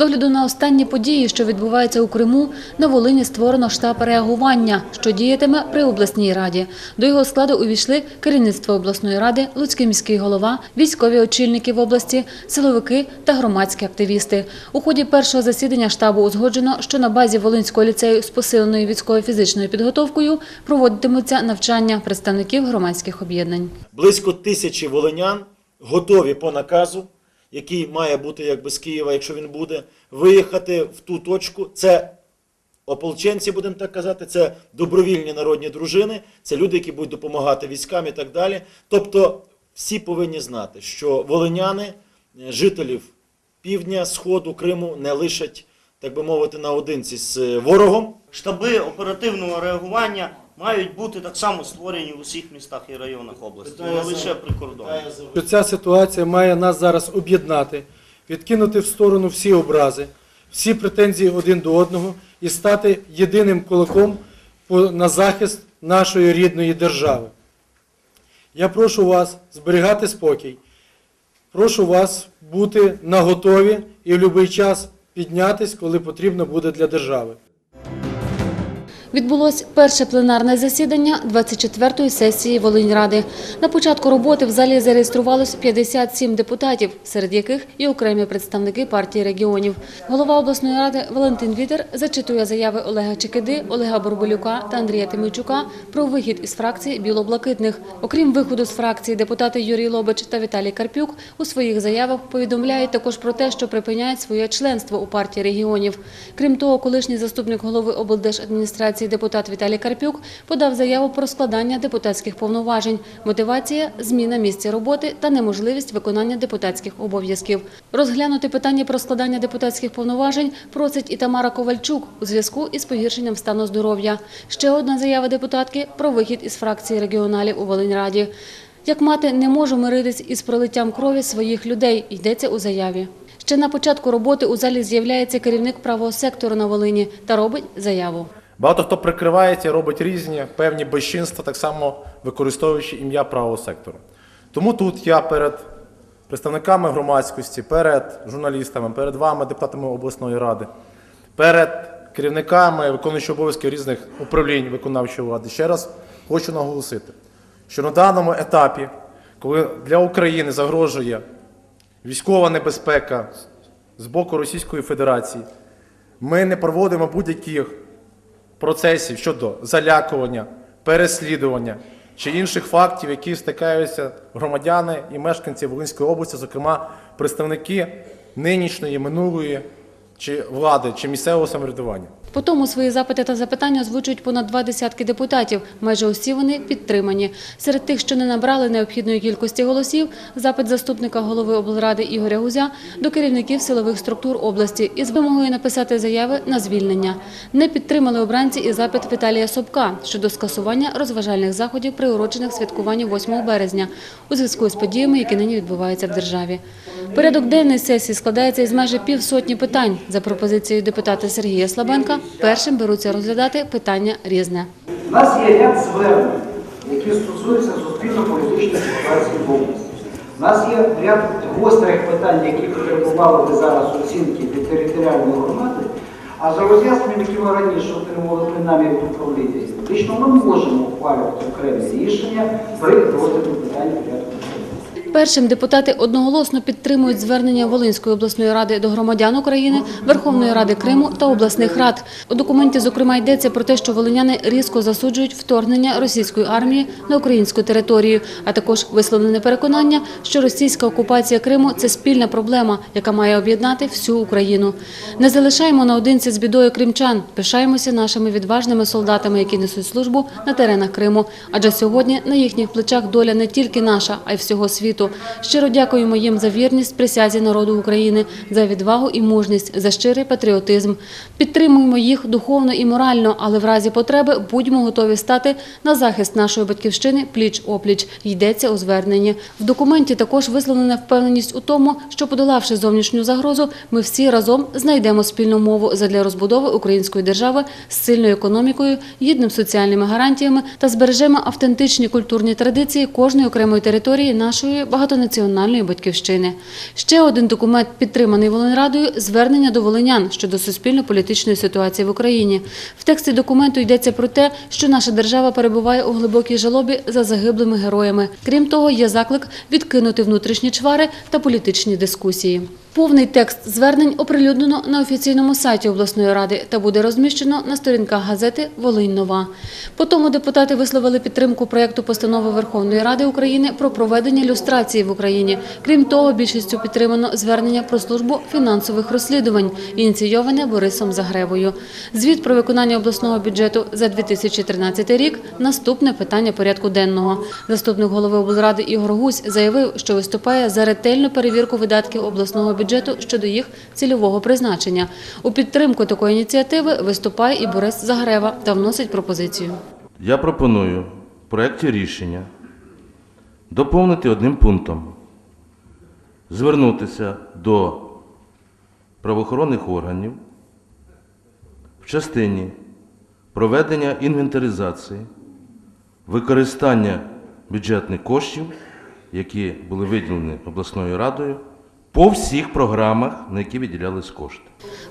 З огляду на останні події, що відбуваються у Криму, на Волині створено штаб реагування, що діятиме при обласній раді. До його складу увійшли керівництво обласної ради, Луцький міський голова, військові очільники в області, силовики та громадські активісти. У ході першого засідання штабу узгоджено, що на базі Волинського ліцею з посиленою військово-фізичною підготовкою проводитимуться навчання представників громадських об'єднань. Близько тисячі волинян готові по наказу, який має бути якби з Києва, якщо він буде, виїхати в ту точку. Це ополченці, будемо так казати, це добровільні народні дружини, це люди, які будуть допомагати військам і так далі. Тобто всі повинні знати, що волиняни, е, жителів півдня, сходу, Криму не лишать, так би мовити, наодинці з е, ворогом. Штаби оперативного реагування мають бути так само створені в усіх містах і районах області, не лише при кордоні. що ця ситуація має нас зараз об'єднати, відкинути в сторону всі образи, всі претензії один до одного і стати єдиним кулаком на захист нашої рідної держави. Я прошу вас зберігати спокій, прошу вас бути наготові і в будь-який час піднятись, коли потрібно буде для держави. Відбулось перше пленарне засідання 24-ї сесії Волиньради. На початку роботи в залі зареєструвалось 57 депутатів, серед яких і окремі представники партії регіонів. Голова обласної ради Валентин Вітер зачитує заяви Олега Чекиди, Олега Борбелюка та Андрія Тимойчука про вихід із фракції білоблакитних. Окрім виходу з фракції, депутати Юрій Лобич та Віталій Карпюк у своїх заявах повідомляють також про те, що припиняють своє членство у партії регіонів. Крім того, колишній заступник голови облдержадміністрації депутат Віталій Карпюк подав заяву про складання депутатських повноважень. Мотивація зміна місця роботи та неможливість виконання депутатських обов'язків. Розглянути питання про складання депутатських повноважень просить і Тамара Ковальчук у зв'язку із погіршенням стану здоров'я. Ще одна заява депутатки про вихід із фракції регіоналів у Волиньраді. Як мати не можу миритись із пролиттям крові своїх людей, йдеться у заяві. Ще на початку роботи у залі з'являється керівник правого сектору на Волині та робить заяву. Багато хто прикривається і робить різні певні безчинства, так само використовуючи ім'я правого сектору. Тому тут я перед представниками громадськості, перед журналістами, перед вами, депутатами обласної ради, перед керівниками виконуючими обов'язки різних управлінь виконавчої влади ще раз хочу наголосити, що на даному етапі, коли для України загрожує військова небезпека з боку Російської Федерації, ми не проводимо будь-яких процесів щодо залякування, переслідування чи інших фактів, які стикаються громадяни і мешканці Волинської області, зокрема представники нинішньої, минулої чи влади, чи місцевого самоврядування. Потім свої запити та запитання озвучують понад два десятки депутатів. Майже усі вони підтримані. Серед тих, що не набрали необхідної кількості голосів, запит заступника голови облради Ігоря Гузя до керівників силових структур області із вимогою написати заяви на звільнення. Не підтримали обранці і запит Віталія Собка щодо скасування розважальних заходів, приурочених святкуванню 8 березня у зв'язку з подіями, які нині відбуваються в державі. Порядок денний сесії складається із майже півсотні питань. За пропозицією депутата Сергія Слабенка, першим беруться розглядати питання різне. У нас є ряд звернень, які стосуються суспільно-політичної ситуації в області. У нас є ряд гострих питань, які потребували би зараз оцінки від територіальної громади, а за роз'ясненням, які ми раніше отримували принаймні від управління, фактично ми можемо ухвалювати окремі рішення при розгляді питань порядку. Першим депутати одноголосно підтримують звернення Волинської обласної ради до громадян України, Верховної Ради Криму та обласних рад. У документі, зокрема, йдеться про те, що волиняни різко засуджують вторгнення російської армії на українську територію, а також висловлене переконання, що російська окупація Криму це спільна проблема, яка має об'єднати всю Україну. Не залишаємо наодинці з бідою кримчан, пишаємося нашими відважними солдатами, які несуть службу на теренах Криму. Адже сьогодні на їхніх плечах доля не тільки наша, а й всього світу. Щиро дякуємо їм за вірність присязі народу України, за відвагу і мужність, за щирий патріотизм. Підтримуємо їх духовно і морально, але в разі потреби будьмо готові стати на захист нашої батьківщини пліч-опліч. Йдеться у зверненні. В документі також висловлена впевненість у тому, що подолавши зовнішню загрозу, ми всі разом знайдемо спільну мову задля розбудови української держави з сильною економікою, гідним соціальними гарантіями та збережемо автентичні культурні традиції кожної окремої території нашої багатонаціональної батьківщини. Ще один документ, підтриманий Волинрадою – звернення до волинян щодо суспільно-політичної ситуації в Україні. В тексті документу йдеться про те, що наша держава перебуває у глибокій жалобі за загиблими героями. Крім того, є заклик відкинути внутрішні чвари та політичні дискусії. Повний текст звернень оприлюднено на офіційному сайті обласної ради та буде розміщено на сторінках газети Волинь Нова. По тому депутати висловили підтримку проєкту постанови Верховної Ради України про проведення люстрації в Україні. Крім того, більшістю підтримано звернення про службу фінансових розслідувань, ініційоване Борисом Загребою. Звіт про виконання обласного бюджету за 2013 рік – наступне питання порядку денного. Заступник голови облради Ігор Гусь заявив, що виступає за ретельну перевірку видатків обласного бюджету щодо їх цільового призначення. У підтримку такої ініціативи виступає і Борис Загрева та вносить пропозицію. Я пропоную в проєкті рішення доповнити одним пунктом. Звернутися до правоохоронних органів в частині проведення інвентаризації, використання бюджетних коштів, які були виділені обласною радою, по всіх програмах, на які виділялись кошти.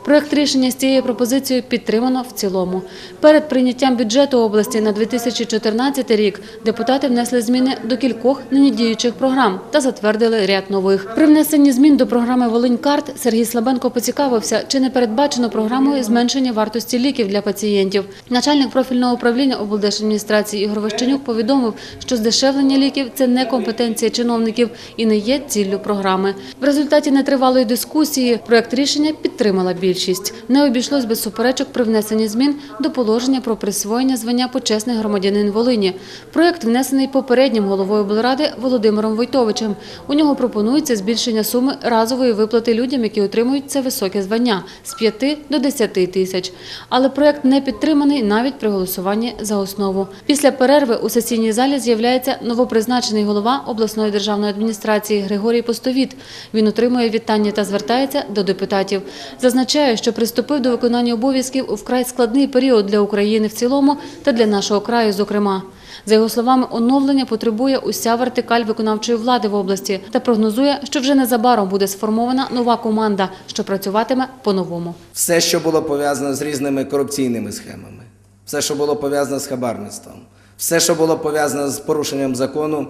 Проект рішення з цією пропозицією підтримано в цілому. Перед прийняттям бюджету області на 2014 рік депутати внесли зміни до кількох нині діючих програм та затвердили ряд нових. При внесенні змін до програми Волинь-Карт Сергій Слабенко поцікавився, чи не передбачено програмою зменшення вартості ліків для пацієнтів. Начальник профільного управління облдержадміністрації Ігор Ващенюк повідомив, що здешевлення ліків це не компетенція чиновників і не є ціллю програми. В результаті нетривалої дискусії проект рішення підтримала більшість. Не обійшлось без суперечок при внесенні змін до положення про присвоєння звання почесний громадянин Волині. Проект внесений попереднім головою облради Володимиром Войтовичем. У нього пропонується збільшення суми разової виплати людям, які отримують це високе звання з 5 до 10 тисяч. Але проект не підтриманий навіть при голосуванні за основу. Після перерви у сесійній залі з'являється новопризначений голова обласної державної адміністрації Григорій Постовіт. Він отримує вітання та звертається до депутатів. Зазначає, що приступив до виконання обов'язків у вкрай складний період для України в цілому та для нашого краю, зокрема. За його словами, оновлення потребує уся вертикаль виконавчої влади в області та прогнозує, що вже незабаром буде сформована нова команда, що працюватиме по-новому. все, що було пов'язано з різними корупційними схемами, все, що було пов'язано з хабарництвом, все, що було пов'язано з порушенням закону,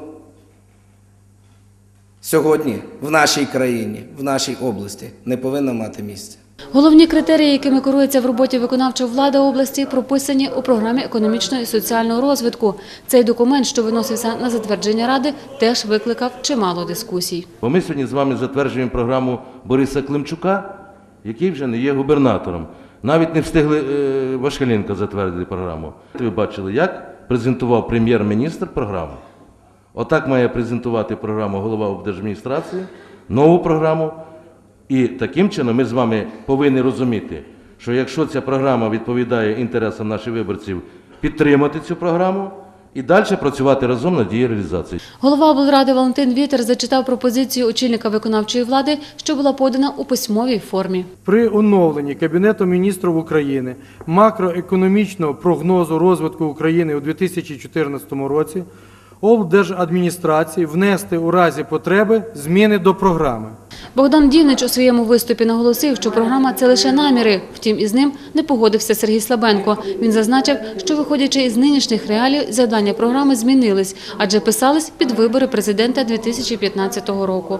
сьогодні в нашій країні, в нашій області не повинно мати місця. Головні критерії, якими керується в роботі виконавча влада області, прописані у програмі економічного і соціального розвитку. Цей документ, що виносився на затвердження ради, теж викликав чимало дискусій. Бо ми сьогодні з вами затверджуємо програму Бориса Климчука, який вже не є губернатором. Навіть не встигли е, затвердити програму. Ви бачили, як презентував прем'єр-міністр програму. Отак має презентувати програму голова облдержадміністрації, нову програму. І таким чином ми з вами повинні розуміти, що якщо ця програма відповідає інтересам наших виборців, підтримати цю програму і далі працювати разом над її реалізацією. Голова облради Валентин Вітер зачитав пропозицію очільника виконавчої влади, що була подана у письмовій формі. При оновленні Кабінетом міністрів України макроекономічного прогнозу розвитку України у 2014 році облдержадміністрації внести у разі потреби зміни до програми. Богдан Дівнич у своєму виступі наголосив, що програма це лише наміри. Втім, із ним не погодився Сергій Слабенко. Він зазначив, що виходячи із нинішніх реалій, завдання програми змінились, адже писались під вибори президента 2015 року.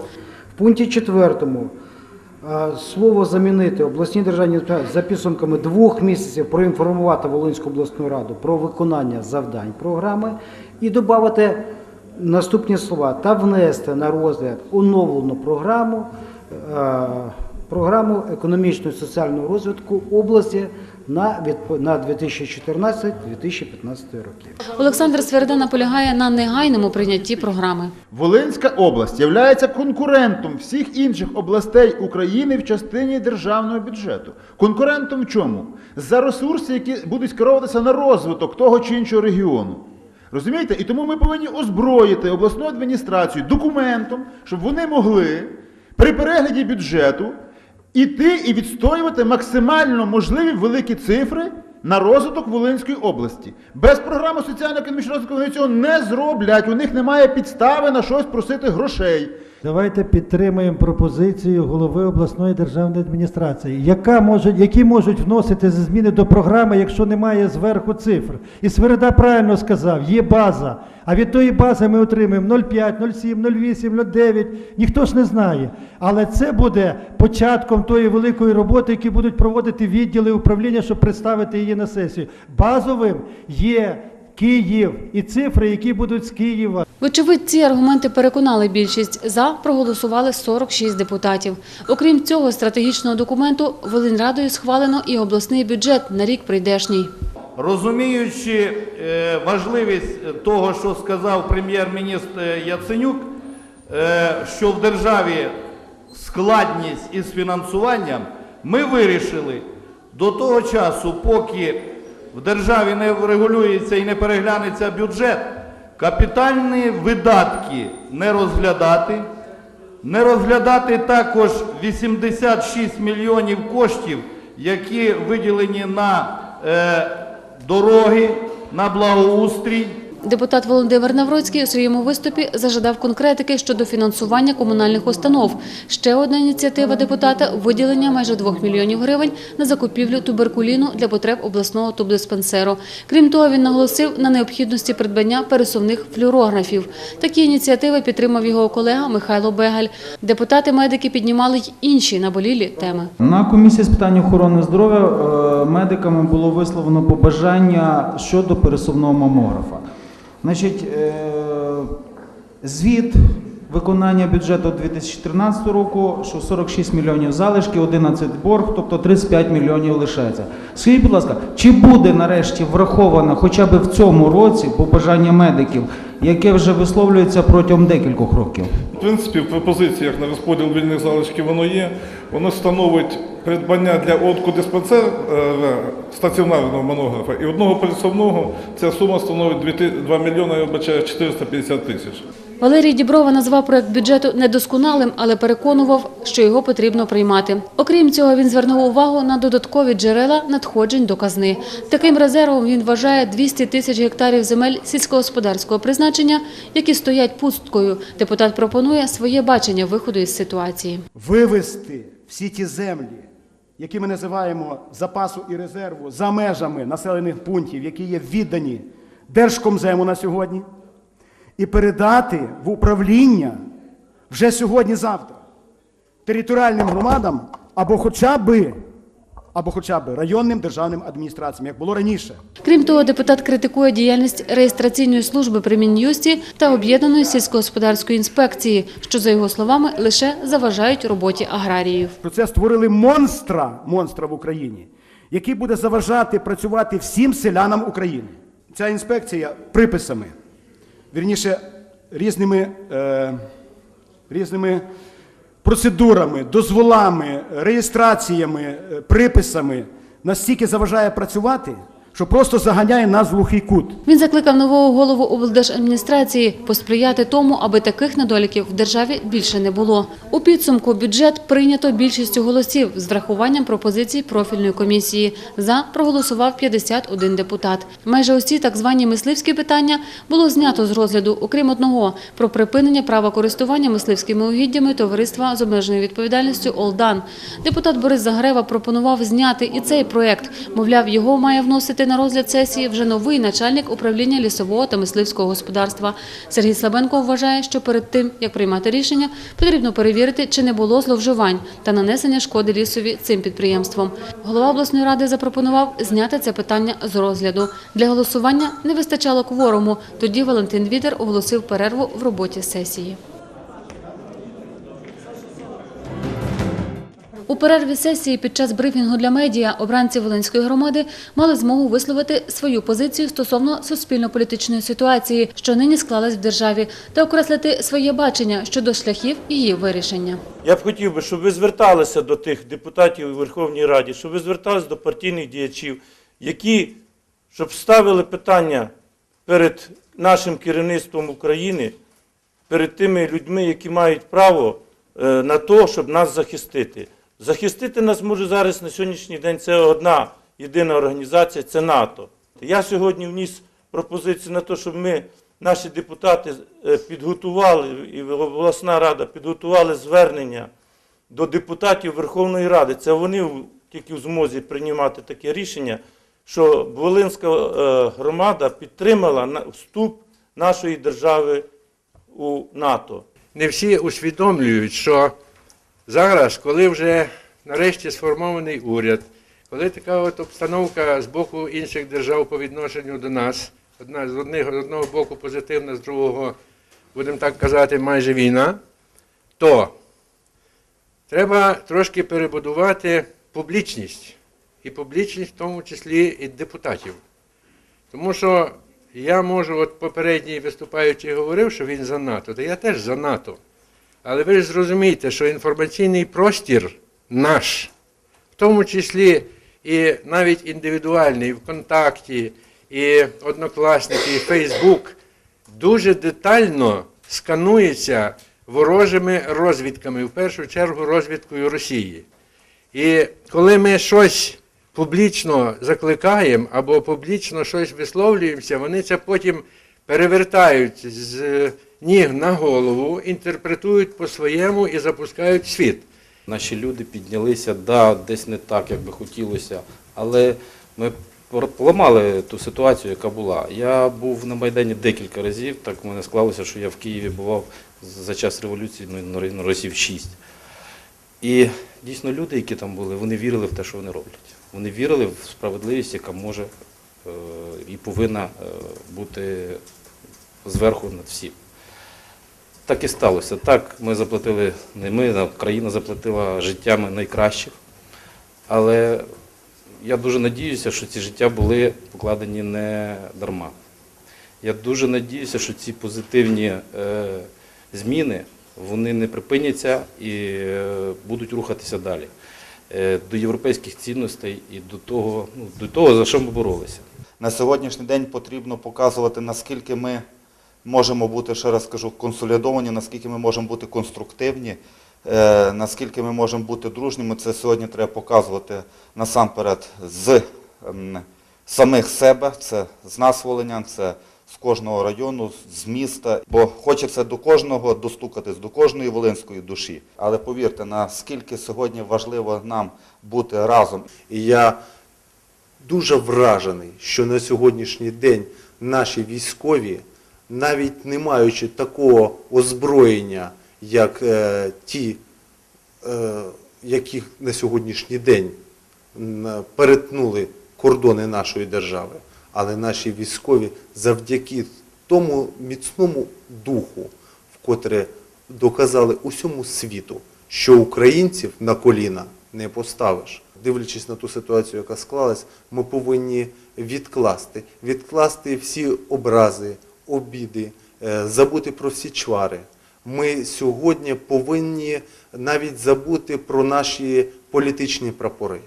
В пункті четвертому слово замінити обласні державні за підсумками двох місяців проінформувати Волинську обласну раду про виконання завдань програми і додати наступні слова та внести на розгляд оновлену програму, е, програму економічного і соціального розвитку області на відп- на 2014-2015 роки. Олександр Сверда наполягає на негайному прийнятті програми. Волинська область є конкурентом всіх інших областей України в частині державного бюджету. Конкурентом в чому? За ресурси, які будуть скеровуватися на розвиток того чи іншого регіону. Розумієте? І тому ми повинні озброїти обласну адміністрацію документом, щоб вони могли при перегляді бюджету іти і відстоювати максимально можливі великі цифри на розвиток Волинської області. Без програми соціально-економічного розвитку вони цього не зроблять. У них немає підстави на щось просити грошей. Давайте підтримаємо пропозицію голови обласної державної адміністрації, яка може, які можуть вносити зміни до програми, якщо немає зверху цифр. І Свереда правильно сказав, є база. А від тої бази ми отримаємо 0,5, 0,7, 0,8, 0,9. Ніхто ж не знає. Але це буде початком тої великої роботи, які будуть проводити відділи управління, щоб представити її на сесію. Базовим є Київ і цифри, які будуть з Києва. Вочевидь, ці аргументи переконали більшість. За проголосували 46 депутатів. Окрім цього стратегічного документу, Волиньрадою схвалено і обласний бюджет на рік прийдешній. Розуміючи е, важливість того, що сказав прем'єр-міністр Яценюк, е, що в державі складність із фінансуванням, ми вирішили до того часу, поки в державі не врегулюється і не переглянеться бюджет, капітальні видатки не розглядати, не розглядати також 86 мільйонів коштів, які виділені на е, дороги, на благоустрій. Депутат Володимир Навроцький у своєму виступі зажадав конкретики щодо фінансування комунальних установ. Ще одна ініціатива депутата – виділення майже 2 мільйонів гривень на закупівлю туберкуліну для потреб обласного тубдиспансеру. Крім того, він наголосив на необхідності придбання пересувних флюорографів. Такі ініціативи підтримав його колега Михайло Бегаль. Депутати-медики піднімали й інші наболілі теми. На комісії з питань охорони здоров'я е, медиками було висловлено побажання щодо пересувного мамографа. Значить, е, звіт виконання бюджету 2013 року, що 46 мільйонів залишки, 11 борг, тобто 35 мільйонів лишається. Скажіть, будь ласка, чи буде нарешті враховано хоча б в цьому році побажання медиків, яке вже висловлюється протягом декількох років? В принципі, в пропозиціях на розподіл вільних залишків воно є. Воно становить придбання для онкодиспансера е, стаціонарного монографа і одного пересувного. Ця сума становить 2 2 мільйони, я вбачаю, 450 тисяч. Валерій Діброва назвав проект бюджету недосконалим, але переконував, що його потрібно приймати. Окрім цього, він звернув увагу на додаткові джерела надходжень до казни. Таким резервом він вважає 200 тисяч гектарів земель сільськогосподарського призначення, які стоять пусткою. Депутат пропонує своє бачення виходу із ситуації. вивести всі ті землі, які ми називаємо запасу і резерву, за межами населених пунктів, які є віддані Держкомзему на сьогодні, і передати в управління вже сьогодні-завтра територіальним громадам або хоча би, або хоча б районним державним адміністраціям, як було раніше. Крім того, депутат критикує діяльність реєстраційної служби при Мін'юсті та об'єднаної сільськогосподарської інспекції, що, за його словами, лише заважають роботі аграріїв. Про це створили монстра, монстра в Україні, який буде заважати працювати всім селянам України. Ця інспекція приписами, вірніше, різними, е, різними процедурами, дозволами, реєстраціями, е, приписами настільки заважає працювати, що просто заганяє нас в глухий кут. Він закликав нового голову облдержадміністрації посприяти тому, аби таких недоліків в державі більше не було. У підсумку бюджет прийнято більшістю голосів з врахуванням пропозицій профільної комісії. За проголосував 51 депутат. Майже усі так звані мисливські питання було знято з розгляду, окрім одного – про припинення права користування мисливськими угіддями товариства з обмеженою відповідальністю «Олдан». Депутат Борис Загрева пропонував зняти і цей проект. Мовляв, його має вносити на розгляд сесії вже новий начальник управління лісового та мисливського господарства. Сергій Слабенко вважає, що перед тим, як приймати рішення, потрібно перевірити, чи не було зловживань та нанесення шкоди лісові цим підприємством. Голова обласної ради запропонував зняти це питання з розгляду. Для голосування не вистачало кворуму. Тоді Валентин Вітер оголосив перерву в роботі сесії. У перерві сесії під час брифінгу для медіа обранці Волинської громади мали змогу висловити свою позицію стосовно суспільно-політичної ситуації, що нині склалась в державі, та окреслити своє бачення щодо шляхів її вирішення. Я б хотів би, щоб ви зверталися до тих депутатів у Верховній Раді, щоб ви зверталися до партійних діячів, які щоб ставили питання перед нашим керівництвом України, перед тими людьми, які мають право е, на те, щоб нас захистити. Захистити нас може зараз на сьогоднішній день це одна єдина організація це НАТО. Я сьогодні вніс пропозицію на те, щоб ми, наші депутати, е, підготували, і обласна рада підготували звернення до депутатів Верховної Ради. Це вони тільки в змозі приймати таке рішення, що Волинська е, громада підтримала вступ нашої держави у НАТО. не всі усвідомлюють, що зараз, коли вже нарешті сформований уряд, коли така от обстановка з боку інших держав по відношенню до нас, одна з одних, з одного боку позитивна, з другого, будемо так казати, майже війна, то треба трошки перебудувати публічність. І публічність в тому числі і депутатів. Тому що я можу, от попередній виступаючий говорив, що він за НАТО, та я теж за НАТО. Але ви ж зрозумієте, що інформаційний простір наш, в тому числі і навіть індивідуальний, ВКонтакті, і Однокласники, і Фейсбук, дуже детально сканується ворожими розвідками, в першу чергу розвідкою Росії. І коли ми щось публічно закликаємо або публічно щось висловлюємося, вони це потім перевертають з ніг на голову, інтерпретують по-своєму і запускають світ. Наші люди піднялися, да, десь не так, як би хотілося, але ми поламали ту ситуацію, яка була. Я був на Майдані декілька разів, так в мене склалося, що я в Києві бував за час революції ну, разів шість. І дійсно люди, які там були, вони вірили в те, що вони роблять. Вони вірили в справедливість, яка може е, і повинна е, бути зверху над всім. Так і сталося. Так, ми заплатили, не ми, а країна заплатила життями найкращих. Але я дуже надіюся, що ці життя були покладені не дарма. Я дуже надіюся, що ці позитивні е, зміни вони не припиняться і е, будуть рухатися далі е, до європейських цінностей і до того, ну, до того, за що ми боролися. На сьогоднішній день потрібно показувати, наскільки ми можемо бути, ще раз скажу, консолідовані, наскільки ми можемо бути конструктивні, е, наскільки ми можемо бути дружніми. Це сьогодні треба показувати насамперед з самих себе, це з нас, волинян, це з кожного району, з міста. Бо хочеться до кожного достукатись, до кожної волинської душі. Але повірте, наскільки сьогодні важливо нам бути разом. І я дуже вражений, що на сьогоднішній день наші військові, навіть не маючи такого озброєння, як е, ті, е, які на сьогоднішній день перетнули кордони нашої держави, але наші військові завдяки тому міцному духу, вкотре доказали усьому світу, що українців на коліна не поставиш. Дивлячись на ту ситуацію, яка склалась, ми повинні відкласти, відкласти всі образи, обіди, е, забути про всі чвари. Ми сьогодні повинні навіть забути про наші політичні прапори.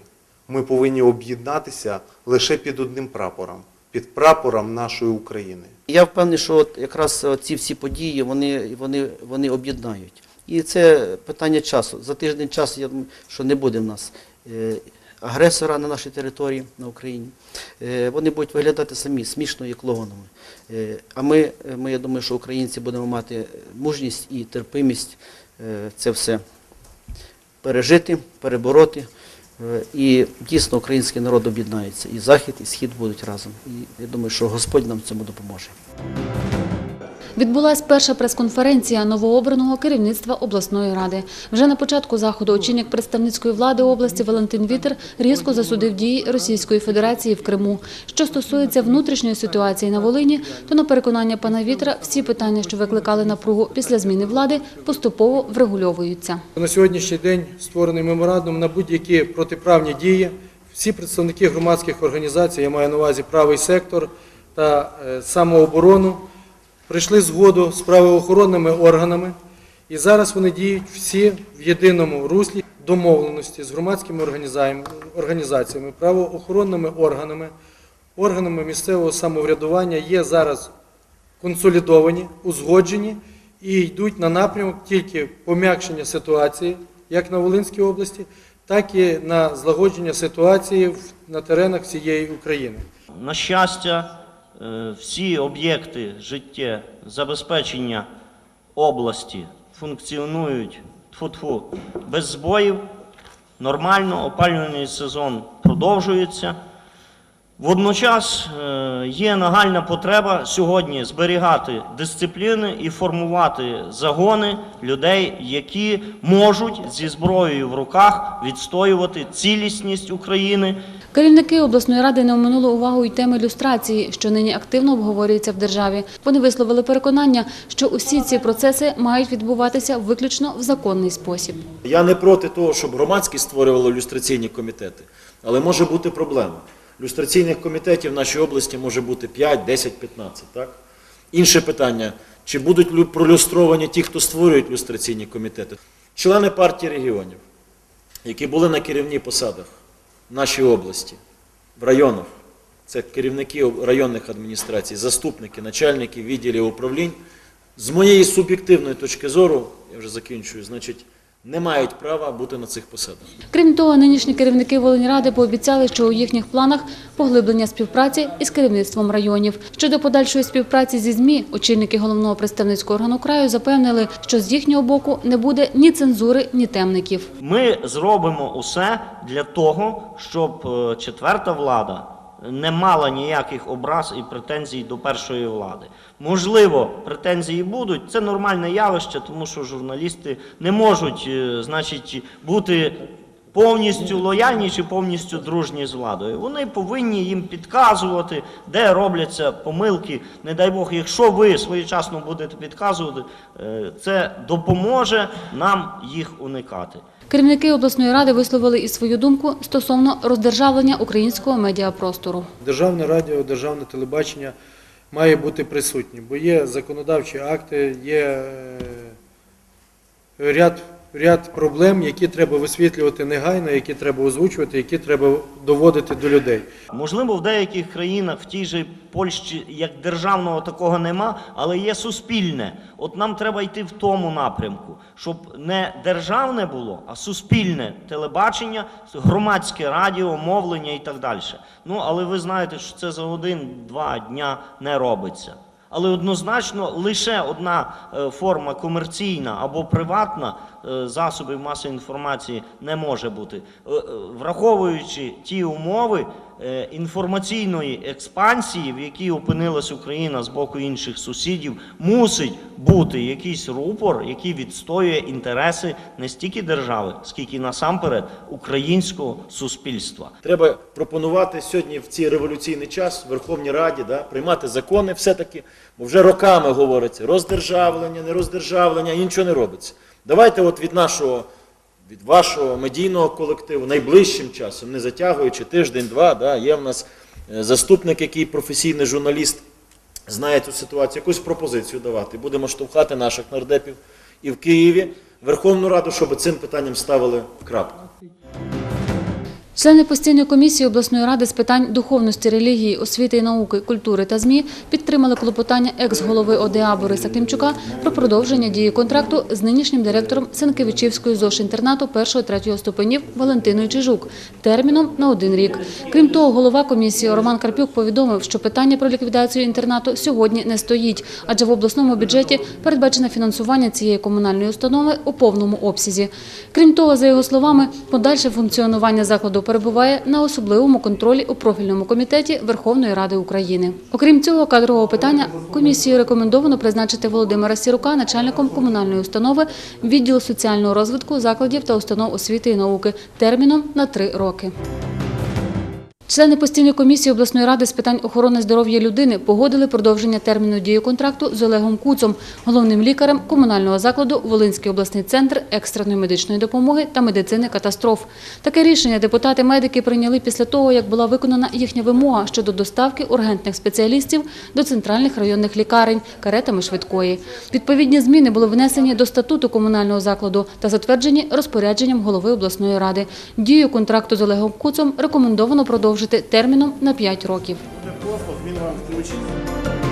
Ми повинні об'єднатися лише під одним прапором, під прапором нашої України. Я впевнений, що от якраз ці всі події вони, вони, вони об'єднають. І це питання часу. За тиждень часу, я думаю, що не буде в нас е, агресора на нашій території, на Україні. Е, Вони будуть виглядати самі смішно і клоунами. Е, А ми, е, ми, я думаю, що українці будемо мати мужність і терпимість це все пережити, перебороти. І дійсно український народ об'єднається. І Захід, і Схід будуть разом. І я думаю, що Господь нам в цьому допоможе. Відбулась перша прес-конференція новообраного керівництва обласної ради. Вже на початку заходу очільник представницької влади області Валентин Вітер різко засудив дії Російської Федерації в Криму. Що стосується внутрішньої ситуації на Волині, то на переконання пана Вітера всі питання, що викликали напругу після зміни влади, поступово врегульовуються. На сьогоднішній день створений меморандум на будь-які протиправні дії. Всі представники громадських організацій, я маю на увазі правий сектор та е, самооборону, прийшли згоду з правоохоронними органами, і зараз вони діють всі в єдиному руслі домовленості з громадськими організаціями- правоохоронними органами, органами місцевого самоврядування є зараз консолідовані, узгоджені і йдуть на напрямок тільки пом'якшення ситуації, як на Волинській області, так і на злагодження ситуації на теренах всієї України. На щастя, всі об'єкти життєзабезпечення області функціонують тьфу-тьфу, без збоїв. Нормально, опалювальний сезон продовжується. Водночас е, є нагальна потреба сьогодні зберігати дисципліни і формувати загони людей, які можуть зі зброєю в руках відстоювати цілісність України Керівники обласної ради не оминули увагу й теми люстрації, що нині активно обговорюється в державі. Вони висловили переконання, що усі ці процеси мають відбуватися виключно в законний спосіб. Я не проти того, щоб громадськість створювало люстраційні комітети, але може бути проблема. Люстраційних комітетів в нашій області може бути 5, 10, 15. Так? Інше питання, чи будуть пролюстровані ті, хто створюють люстраційні комітети? Члени партії регіонів, які були на керівні посадах в нашій області, в районах, це керівники районних адміністрацій, заступники, начальники відділів управлінь, з моєї суб'єктивної точки зору, я вже закінчую, значить, не мають права бути на цих посадах. Крім того, нинішні керівники Волиньради пообіцяли, що у їхніх планах поглиблення співпраці із керівництвом районів. Щодо подальшої співпраці зі ЗМІ, очільники головного представницького органу краю запевнили, що з їхнього боку не буде ні цензури, ні темників. Ми зробимо усе для того, щоб е, четверта влада не мала ніяких образ і претензій до першої влади. Можливо, претензії будуть. Це нормальне явище, тому що журналісти не можуть, е, значить, бути повністю лояльні чи повністю дружні з владою. Вони повинні їм підказувати, де робляться помилки. Не дай Бог, якщо ви своєчасно будете підказувати, е, це допоможе нам їх уникати. Керівники обласної ради висловили і свою думку стосовно роздержавлення українського медіапростору. Державне радіо, державне телебачення має бути присутні, бо є законодавчі акти, є е, ряд, ряд проблем, які треба висвітлювати негайно, які треба озвучувати, які треба доводити до людей. Можливо, в деяких країнах, в тій же Польщі, як державного такого нема, але є суспільне. От нам треба йти в тому напрямку, щоб не державне було, а суспільне телебачення, громадське радіо, мовлення і так далі. Ну, але ви знаєте, що це за один-два дня не робиться. Але однозначно лише одна е, форма комерційна або приватна е, засобів масової інформації не може бути. Е, Враховуючи ті умови інформаційної експансії, в якій опинилась Україна з боку інших сусідів, мусить бути якийсь рупор, який відстоює інтереси не стільки держави, скільки насамперед українського суспільства. Треба пропонувати сьогодні в цей революційний час в Верховній Раді да, приймати закони все-таки, бо вже роками говориться роздержавлення, не роздержавлення, і нічого не робиться. Давайте от від нашого, від вашого медійного колективу найближчим часом, не затягуючи тиждень-два, да, є в нас е, заступник, який професійний журналіст, знає цю ситуацію, якусь пропозицію давати. Будемо штовхати наших нардепів і в Києві, Верховну Раду, щоб цим питанням ставили крапку. Члени постійної комісії обласної ради з питань духовності, релігії, освіти і науки, культури та ЗМІ підтримали клопотання екс-голови ОДА Бориса Клімчука про продовження дії контракту з нинішнім директором Сенкевичівської ЗОШ-інтернату 1-3 ступенів Валентиною Чижук терміном на один рік. Крім того, голова комісії Роман Карпюк повідомив, що питання про ліквідацію інтернату сьогодні не стоїть, адже в обласному бюджеті передбачено фінансування цієї комунальної установи у повному обсязі. Крім того, за його словами, подальше функціонування закладу перебуває на особливому контролі у профільному комітеті Верховної Ради України. Окрім цього кадрового питання, комісію рекомендовано призначити Володимира Сірука начальником комунальної установи відділу соціального розвитку закладів та установ освіти і науки терміном на три роки. Члени постійної комісії обласної ради з питань охорони здоров'я людини погодили продовження терміну дії контракту з Олегом Куцом, головним лікарем комунального закладу Волинський обласний центр екстреної медичної допомоги та медицини катастроф. Таке рішення депутати-медики прийняли після того, як була виконана їхня вимога щодо доставки ургентних спеціалістів до центральних районних лікарень каретами швидкої. Відповідні зміни були внесені до статуту комунального закладу та затверджені розпорядженням голови обласної ради. Дію контракту з Олегом Куцом рекомендовано продовжити терміном на 5 років. Він вам включить.